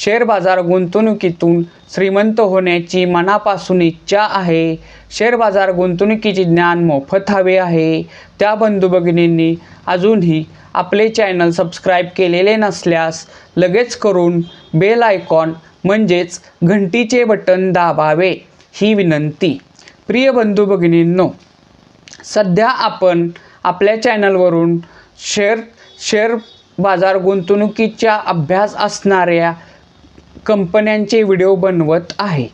Share बाजार गुंतवणुकीतून श्रीमंत होण्याची मनापासून इच्छा आहे. शेअर बाजार गुंतवणुकीचे ज्ञान मोफत हवे आहे. त्या बंधू भगिनींनी अजूनही आपले चॅनल सबस्क्राईब केलेले नसल्यास लगेच करून बेल आयकॉन म्हणजेच घंटीचे बटन दाबावे ही विनंती. प्रिय बंधू भगिनींनो सध्या आपण आपल्या चॅनलवरून शेअर शेअर बाजार गुंतवणुकीच्या अभ्यास असणाऱ्या कंपन्यांचे व्हिडिओ बनवत आहे.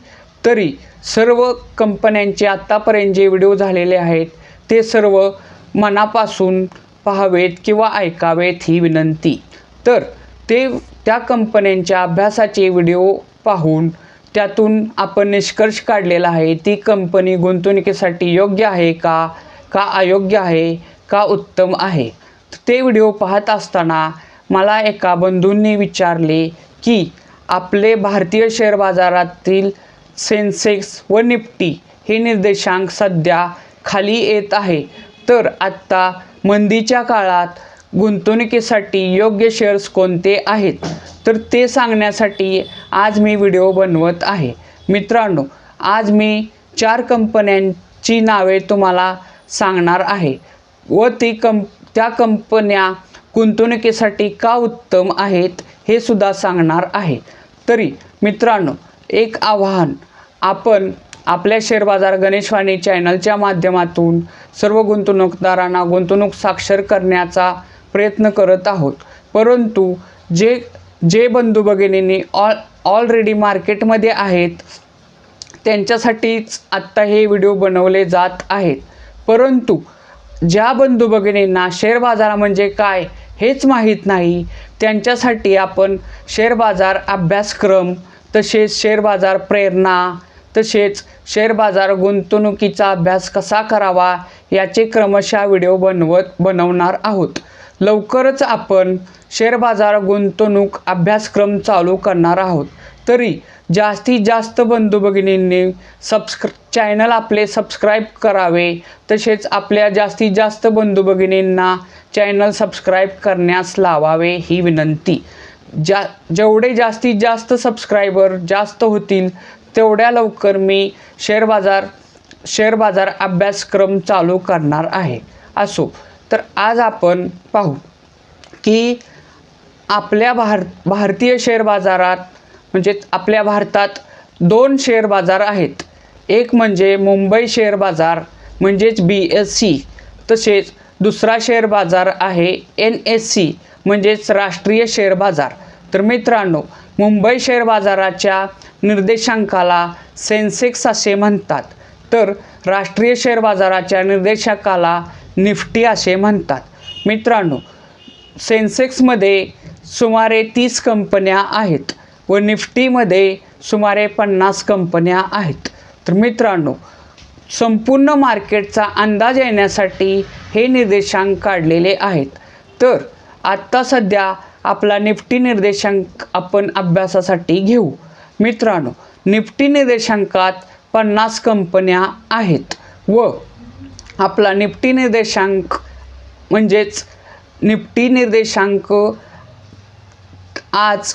तरी सर्व कंपन्यांचे आत्तापर्यंत जे व्हिडिओ झालेले आहेत ते सर्व मनापासून पाहावेत किंवा ऐकावेत ही विनंती. तर ते त्या कंपन्यांच्या अभ्यासाचे व्हिडिओ पाहून त्यातून आपण निष्कर्ष काढलेला आहे ती कंपनी गुंतवणुकीसाठी योग्य आहे का? का अयोग्य आहे? का उत्तम आहे? ते व्हिडिओ पाहत असताना मला एका बंधूंनी विचारले की आपले भारतीय शेअर बाजारातील सेन्सेक्स व निफ्टी हे निर्देशांक सध्या खाली येत आहे. तर आत्ता मंदीच्या काळात गुंतवणुकीसाठी योग्य शेअर्स कोणते आहेत? तर ते सांगण्यासाठी आज मी व्हिडिओ बनवत आहे. मित्रांनो आज मी चार कंपन्यांची नावे तुम्हाला सांगणार आहे व ती कं त्या कंपन्या गुंतवणुकीसाठी का उत्तम आहेत हे सुद्धा सांगणार आहे. तरी मित्रांनो एक आव्हान आपण आपल्या शेअर बाजार गणेशवाणी चॅनलच्या माध्यमातून सर्व गुंतवणूकदारांना गुंतवणूक साक्षर करण्याचा प्रयत्न करत आहोत. परंतु जे जे बंधू भगिनींनी ऑल ऑलरेडी मार्केटमध्ये आहेत त्यांच्यासाठीच आत्ता हे व्हिडिओ बनवले जात आहेत. परंतु ज्या बंधू भगिनींना शेअर बाजार म्हणजे काय हेच माहीत नाही. त्यांच्यासाठी आपण शेअर बाजार अभ्यासक्रम तसेच शेअर बाजार प्रेरणा तसेच शेअर बाजार गुंतवणुकीचा अभ्यास कसा करावा याचे क्रमशः व्हिडिओ बनवत बनवणार आहोत. लवकरच आपण शेअर बाजार गुंतवणूक अभ्यासक्रम चालू करणार आहोत. तरी जास्तीत जास्त बंधू भगिनींनी सबस्क्र चॅनल आपले सबस्क्राईब करावे. तसेच आपल्या जास्तीत जास्त बंधू भगिनींना चॅनल सबस्क्राईब करण्यास लावावे ही विनंती. जा जेवढे जास्तीत जास्त सबस्क्रायबर जास्त होतील तेवढ्या लवकर मी शेअर बाजार शेअर बाजार अभ्यासक्रम चालू करणार आहे. असो तर आज आपण पाहू की आपल्या भार भारतीय शेअर बाजारात म्हणजेच आपल्या भारतात दोन शेअर बाजार आहेत. एक म्हणजे मुंबई शेअर बाजार म्हणजेच बी एस सी तसेच दुसरा शेअर बाजार आहे एन एस सी म्हणजेच राष्ट्रीय शेअर बाजार. तर मित्रांनो मुंबई शेअर बाजाराच्या निर्देशांकाला सेन्सेक्स असे म्हणतात. तर राष्ट्रीय शेअर बाजाराच्या निर्देशांकाला निफ्टी असे म्हणतात. मित्रांनो सेन्सेक्समध्ये सुमारे तीस कंपन्या आहेत. व निफ्टीमध्ये सुमारे पन्नास कंपन्या आहेत. तर मित्रांनो संपूर्ण मार्केटचा अंदाज येण्यासाठी हे निर्देशांक काढलेले आहेत. तर आत्ता सध्या आपला निफ्टी निर्देशांक आपण अभ्यासासाठी घेऊ. मित्रांनो निफ्टी निर्देशांकात पन्नास कंपन्या आहेत व आपला निफ्टी निर्देशांक म्हणजेच निफ्टी निर्देशांक आज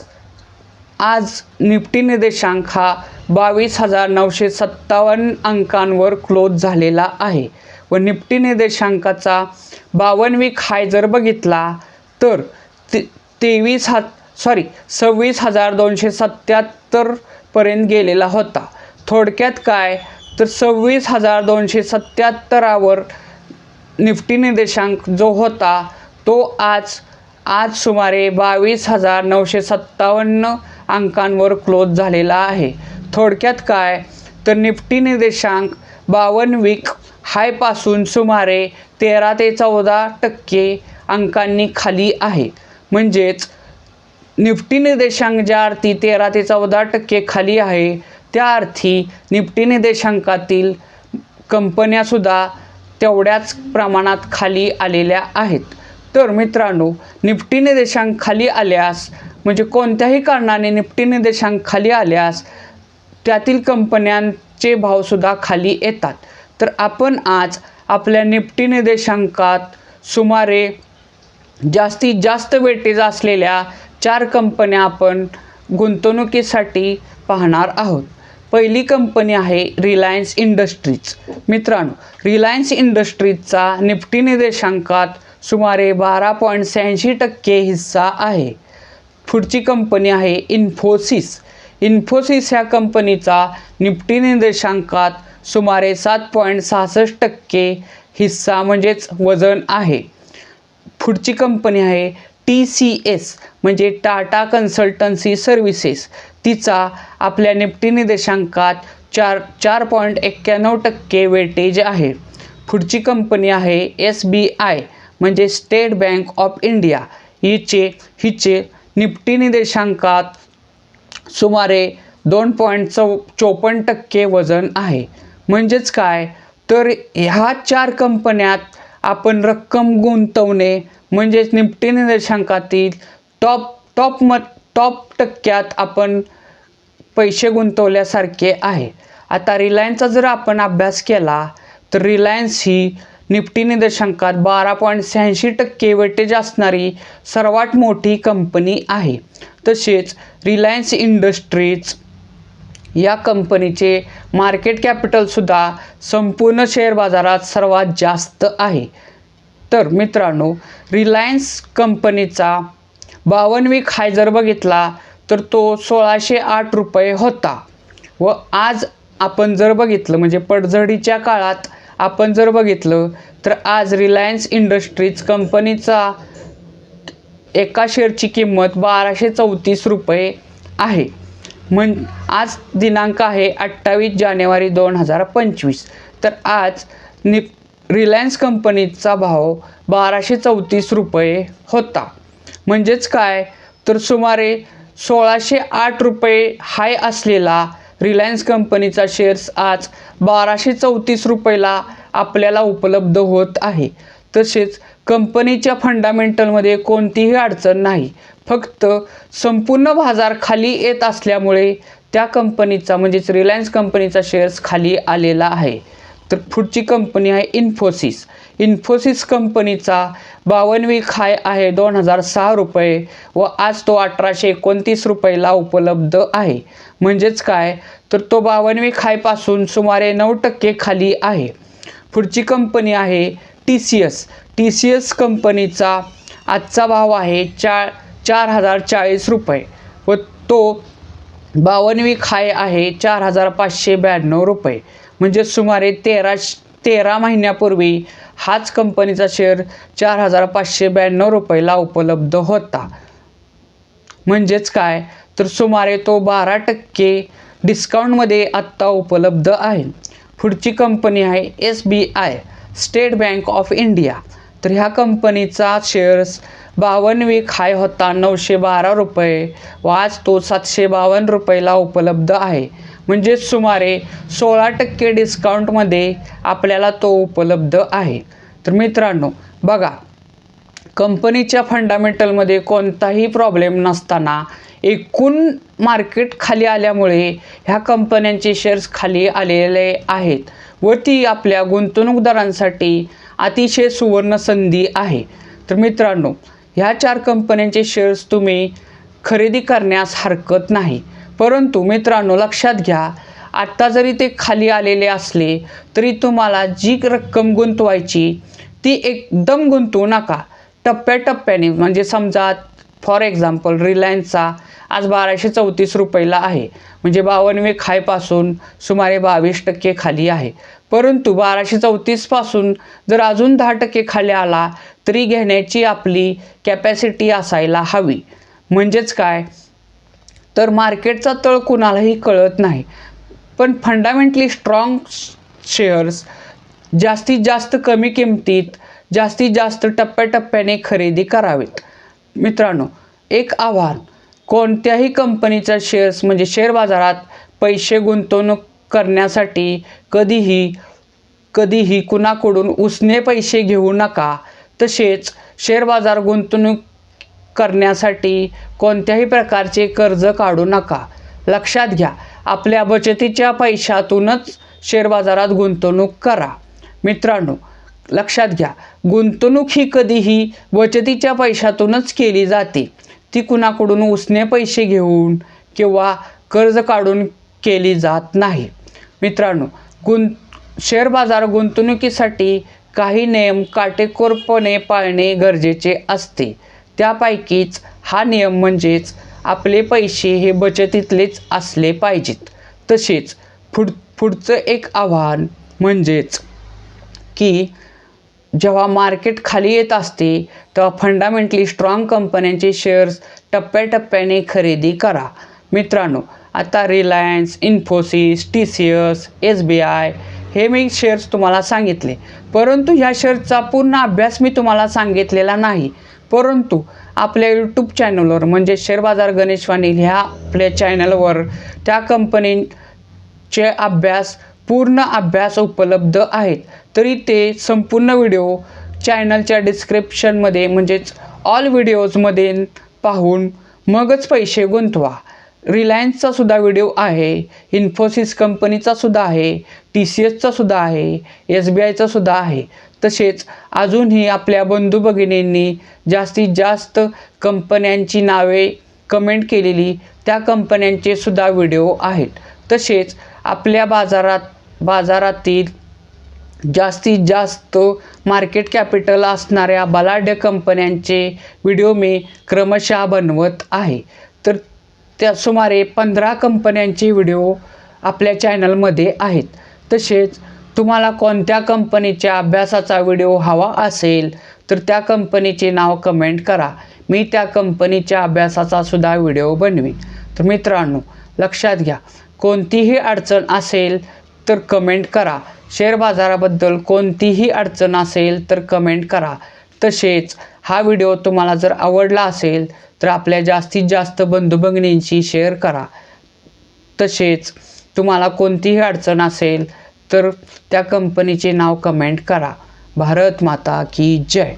आज निफ्टी निर्देशांक हा बावीस हजार नऊशे सत्तावन्न अंकांवर क्लोज झालेला आहे. व निफ्टी निर्देशांकाचा बावन्न वीक हाय जर बघितला तर ते तेवीस हा सॉरी सव्वीस हजार दोनशे सत्याहत्तरपर्यंत गेलेला होता. थोडक्यात काय? तर सव्वीस हजार दोनशे सत्याहत्तरावर निफ्टी निर्देशांक जो होता तो आज आज सुमारे बावीस हजार नऊशे सत्तावन्न अंकांवर क्लोज झालेला आहे. थोडक्यात काय? तर निफ्टी निर्देशांक बावन्न वीक हायपासून सुमारे तेरा ते चौदा टक्के अंकांनी खाली आहे. म्हणजेच निफ्टी निर्देशांक ज्या अर्थी तेरा ते चौदा टक्के खाली आहे त्या अर्थी निफ्टी निर्देशांकातील कंपन्यासुद्धा तेवढ्याच प्रमाणात खाली आलेल्या आहेत. तर मित्रांनो निफ्टी निर्देशांक खाली आल्यास म्हणजे कोणत्याही कारणाने निफ्टी निर्देशांक खाली आल्यास त्यातील कंपन्यांचे भावसुद्धा खाली येतात. तर आपण आज आपल्या निफ्टी निर्देशांकात सुमारे जास्तीत जास्त वेटेज असलेल्या चार कंपन्या आपण गुंतवणुकीसाठी पाहणार आहोत. पहिली कंपनी आहे रिलायन्स इंडस्ट्रीज मित्रांनो रिलायन्स इंडस्ट्रीजचा निफ्टी निर्देशांकात सुमारे बारा पॉईंट शहाऐंशी टक्के हिस्सा आहे. पुढची कंपनी आहे इन्फोसिस. इन्फोसिस ह्या कंपनीचा निफ्टी निर्देशांकात सुमारे सात पॉईंट सहासष्ट टक्के हिस्सा म्हणजेच वजन आहे. पुढची कंपनी आहे टी सी एस म्हणजे टाटा कन्सल्टन्सी सर्व्हिसेस. तिचा आपल्या निफ्टी निर्देशांकात चार चार पॉईंट एक्क्याण्णव टक्के वेटेज आहे. पुढची कंपनी आहे एस बी आय म्हणजे स्टेट बँक ऑफ इंडिया. हिचे हिचे निफ्टी निर्देशांकात सुमारे दोन पॉईंट चौ चोपन्न टक्के वजन आहे. म्हणजेच काय? तर ह्या चार कंपन्यात आपण रक्कम गुंतवणे म्हणजेच निफ्टी निर्देशांकातील टॉप टॉप म टॉप टक्क्यात आपण पैसे गुंतवल्यासारखे आहे. आता रिलायन्सचा जर आपण अभ्यास केला तर रिलायन्स ही निफ्टी निर्देशांकात बारा पॉईंट शहाऐंशी टक्के वेटेज असणारी सर्वात मोठी कंपनी आहे. तसेच रिलायन्स इंडस्ट्रीज या कंपनीचे मार्केट कॅपिटलसुद्धा संपूर्ण शेअर बाजारात सर्वात जास्त आहे. तर मित्रांनो रिलायन्स कंपनीचा बावन्न हाय जर बघितला तर तो सोळाशे आठ रुपये होता. व आज आपण जर बघितलं म्हणजे पडझडीच्या काळात आपण जर बघितलं तर आज रिलायन्स इंडस्ट्रीज कंपनीचा एका शेअरची किंमत बाराशे चौतीस रुपये आहे. म्हण आज दिनांक आहे अठ्ठावीस जानेवारी दोन हजार पंचवीस. तर आज नि रिलायन्स कंपनीचा भाव बाराशे चौतीस रुपये होता. म्हणजेच काय? तर सुमारे सोळाशे आठ रुपये हाय असलेला रिलायन्स कंपनीचा शेअर्स आज बाराशे चौतीस रुपयाला आपल्याला उपलब्ध होत आहे. तसेच कंपनीच्या फंडामेंटलमध्ये कोणतीही अडचण नाही. फक्त संपूर्ण बाजार खाली येत असल्यामुळे त्या कंपनीचा म्हणजेच रिलायन्स कंपनीचा शेअर्स खाली आलेला आहे. तर पुढची कंपनी आहे इन्फोसिस. इन्फोसिस कंपनीचा बावन्न खाय हाय आहे दोन हजार सहा रुपये व आज तो अठराशे एकोणतीस रुपयाला उपलब्ध आहे. म्हणजेच काय? तर तो बावन्न खायपासून हायपासून सुमारे नऊ टक्के खाली आहे. पुढची कंपनी आहे T C S. T C S कंपनीचा आजचा भाव आहे चा चार हजार चाळीस रुपये व तो बावन्न खाय हाय आहे चार हजार पाचशे ब्याण्णव रुपये. म्हणजे सुमारे तेरा तेरा महिन्यापूर्वी हाच कंपनीचा शेअर चार हजार पाचशे ब्याण्णव रुपयाला उपलब्ध होता. म्हणजेच काय? तर सुमारे तो बारा टक्के डिस्काउंटमध्ये आत्ता उपलब्ध आहे. पुढची कंपनी आहे S B I State Bank of India. तर ह्या कंपनीचा शेअर्स बावन्न वीक हाय होता नऊशे बारा रुपये व आज तो सातशे बावन्न रुपयाला उपलब्ध आहे. म्हणजे सुमारे सोळा टक्के डिस्काउंटमध्ये आपल्याला तो उपलब्ध आहे. तर मित्रांनो बघा कंपनीच्या फंडामेंटलमध्ये कोणताही प्रॉब्लेम नसताना एकूण मार्केट खाली आल्यामुळे ह्या कंपन्यांचे शेअर्स खाली आलेले आहेत व ती आपल्या गुंतवणूकदारांसाठी अतिशय सुवर्ण संधी आहे. तर मित्रांनो ह्या चार कंपन्यांचे शेअर्स तुम्ही खरेदी करण्यास हरकत नाही. परंतु मित्रांनो लक्षात घ्या आत्ता जरी ते खाली आलेले असले तरी तुम्हाला जी रक्कम गुंतवायची ती एकदम गुंतवू नका. टप्प्याटप्प्याने म्हणजे समजा फॉर एक्झाम्पल रिलायन्सचा आज बाराशे चौतीस रुपयाला आहे. म्हणजे बावनवे खायपासून सुमारे बावीस टक्के खाली आहे. परंतु बाराशे चौतीसपासून जर अजून दहा टक्के खाली आला तरी घेण्याची आपली कॅपॅसिटी असायला हवी. म्हणजेच काय? तर मार्केटचा तळ कुणालाही कळत नाही. पण फंडामेंटली स्ट्रॉंग शेअर्स जास्तीत जास्त कमी किमतीत जास्तीत जास्त टप्प्याटप्प्याने खरेदी करावेत. मित्रांनो एक आव्हान कोणत्याही कंपनीचा शेअर्स म्हणजे शेअर बाजारात पैसे गुंतवणूक करण्यासाठी कधीही कधीही कुणाकडून उसने पैसे घेऊ नका. तसेच शेअर बाजार गुंतवणूक करण्यासाठी कोणत्याही प्रकारचे कर्ज काढू नका. लक्षात घ्या आपल्या बचतीच्या पैशातूनच शेअर बाजारात गुंतवणूक करा. मित्रांनो लक्षात घ्या गुंतवणूक ही कधीही बचतीच्या पैशातूनच केली जाते. ती कुणाकडून उसने पैसे घेऊन किंवा कर्ज काढून केली जात नाही. मित्रांनो गुं शेअर बाजार गुंतवणुकीसाठी काही नियम काटेकोरपणे पाळणे गरजेचे असते. त्यापैकीच हा नियम म्हणजेच आपले पैसे हे बचतीतलेच असले पाहिजेत. तसेच पुढ पुढचं एक आव्हान म्हणजेच की जेव्हा मार्केट खाली येत असते तेव्हा फंडामेंटली स्ट्रॉंग कंपन्यांचे शेअर्स टप्प्याटप्प्याने खरेदी करा. मित्रांनो आता Reliance Infosys T C S S B I हे मी शेअर्स तुम्हाला सांगितले. परंतु ह्या शेअर्सचा पूर्ण अभ्यास मी तुम्हाला सांगितलेला नाही. परंतु आपल्या यूट्यूब चॅनलवर म्हणजे शेअर बाजार गणेशवाणील ह्या आपल्या चॅनलवर त्या कंपनीचे अभ्यास पूर्ण अभ्यास उपलब्ध आहेत. तरी ते संपूर्ण व्हिडिओ चॅनलच्या डिस्क्रिप्शनमध्ये म्हणजेच ऑल व्हिडिओजमध्ये पाहून मगच पैसे गुंतवा. रिलायन्सचा सुद्धा व्हिडिओ आहे. इन्फोसिस कंपनीचा सुद्धा आहे. टी सी एसचा सुद्धा आहे. एस बी आयचा सुद्धा आहे. तसेच अजूनही आपल्या बंधू भगिनींनी जास्तीत जास्त कंपन्यांची नावे कमेंट केलेली त्या कंपन्यांचे सुद्धा व्हिडिओ आहेत. तसेच आपल्या बाजारात बाजारातील जास्तीत जास्त मार्केट कॅपिटल असणाऱ्या बलाढ्य कंपन्यांचे व्हिडिओ मी क्रमशः बनवत आहे. तर त्या सुमारे पंधरा कंपन्यांचे व्हिडिओ आपल्या चॅनलमध्ये आहेत. तसेच तुम्हाला कोणत्या कंपनीच्या अभ्यासाचा व्हिडिओ हवा असेल तर त्या कंपनीचे नाव कमेंट करा. मी त्या कंपनीच्या अभ्यासाचा सुद्धा व्हिडिओ बनवीन. तर मित्रांनो लक्षात घ्या कोणतीही अडचण असेल तर कमेंट करा. शेअर बाजाराबद्दल कोणतीही अडचण असेल तर कमेंट करा. तसेच हा व्हिडिओ तुम्हाला जर आवडला असेल तर आपल्या जास्तीत जास्त बंधुभगिनींशी शेअर करा. तसेच तुम्हाला कोणतीही अडचण असेल तर त्या कंपनीचे नाव कमेंट करा. भारत माता की जय.